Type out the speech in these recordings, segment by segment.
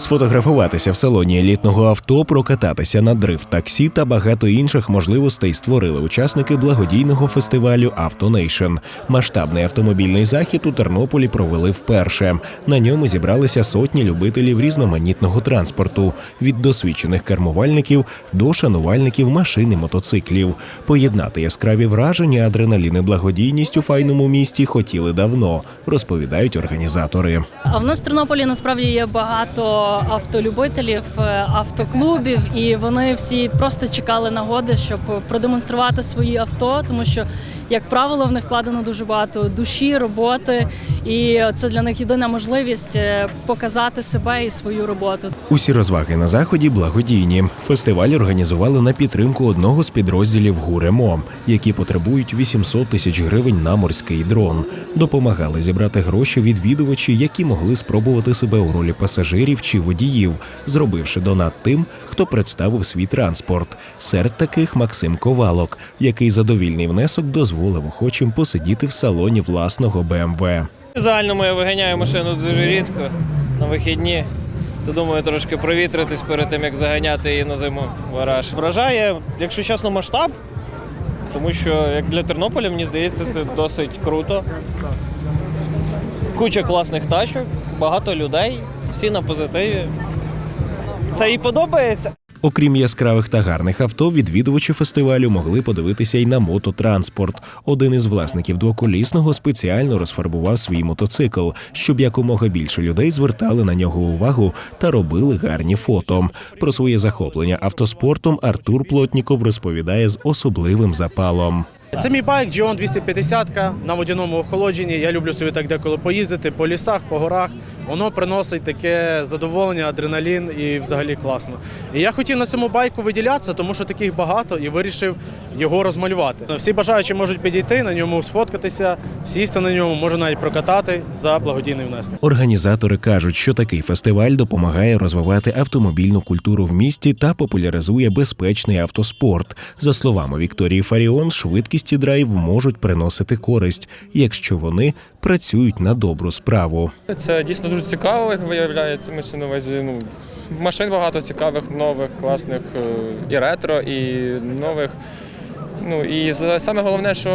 Сфотографуватися в салоні елітного авто, прокататися на дрифт таксі та багато інших можливостей створили учасники благодійного фестивалю «Автонейшн». Масштабний автомобільний захід у Тернополі провели вперше. На ньому зібралися сотні любителів різноманітного транспорту від досвідчених кермувальників до шанувальників машин і мотоциклів. Поєднати яскраві враження, адреналін і благодійність у файному місті хотіли давно, розповідають організатори. А в нас в Тернополі насправді є багато автолюбителів, е, автоклубів, і вони всі просто чекали нагоди, щоб продемонструвати свої авто, тому що, як правило, в них вкладено дуже багато душі, роботи, і це для них єдина можливість е, показати себе і свою роботу. Усі розваги на заході благодійні. Фестиваль організували на підтримку одного з підрозділів ГУРЕМО, які потребують 800 тисяч гривень на морський дрон. Допомагали зібрати гроші відвідувачі, які могли спробувати себе у ролі пасажирів чи водіїв, зробивши донат тим, хто представив свій транспорт. Серед таких Максим Ковалок, який за довільний внесок дозволив охочим посидіти в салоні власного БМВ. Загальному я виганяю машину дуже рідко на вихідні. То думаю, трошки провітритись перед тим, як заганяти її на зиму в гараж. Вражає, якщо чесно, масштаб, тому що як для Тернополя, мені здається, це досить круто. Куча класних тачок, багато людей, всі на позитиві. Це їй подобається. Окрім яскравих та гарних авто, відвідувачі фестивалю могли подивитися й на мототранспорт. Один із власників двоколісного спеціально розфарбував свій мотоцикл, щоб якомога більше людей звертали на нього увагу та робили гарні фото. Про своє захоплення автоспортом Артур Плотніков розповідає з особливим запалом. Це мій байк Gion 250 на водяному охолодженні. Я люблю собі так деколи поїздити по лісах, по горах. Воно приносить таке задоволення, адреналін і взагалі класно. І я хотів на цьому байку виділятися, тому що таких багато, і вирішив його розмалювати. Всі бажаючі можуть підійти на ньому, сфоткатися, сісти на ньому, може навіть прокатати за благодійний внесок. Організатори кажуть, що такий фестиваль допомагає розвивати автомобільну культуру в місті та популяризує безпечний автоспорт. За словами Вікторії Фаріон, швидкість і драйв можуть приносити користь, якщо вони працюють на добру справу. Це дійсно дуже цікаво, як виявляється, ми на увазі. Ну, машин багато цікавих, нових, класних, е, і ретро, і нових. Ну і саме головне, що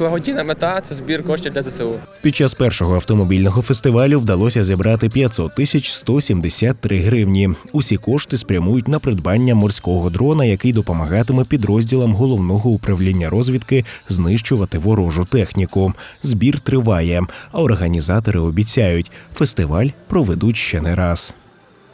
благодійна мета це збір коштів для ЗСУ. Під час першого автомобільного фестивалю вдалося зібрати 500 тисяч 173 гривні. Усі кошти спрямують на придбання морського дрона, який допомагатиме підрозділам головного управління розвідки знищувати ворожу техніку. Збір триває, а організатори обіцяють, фестиваль проведуть ще не раз.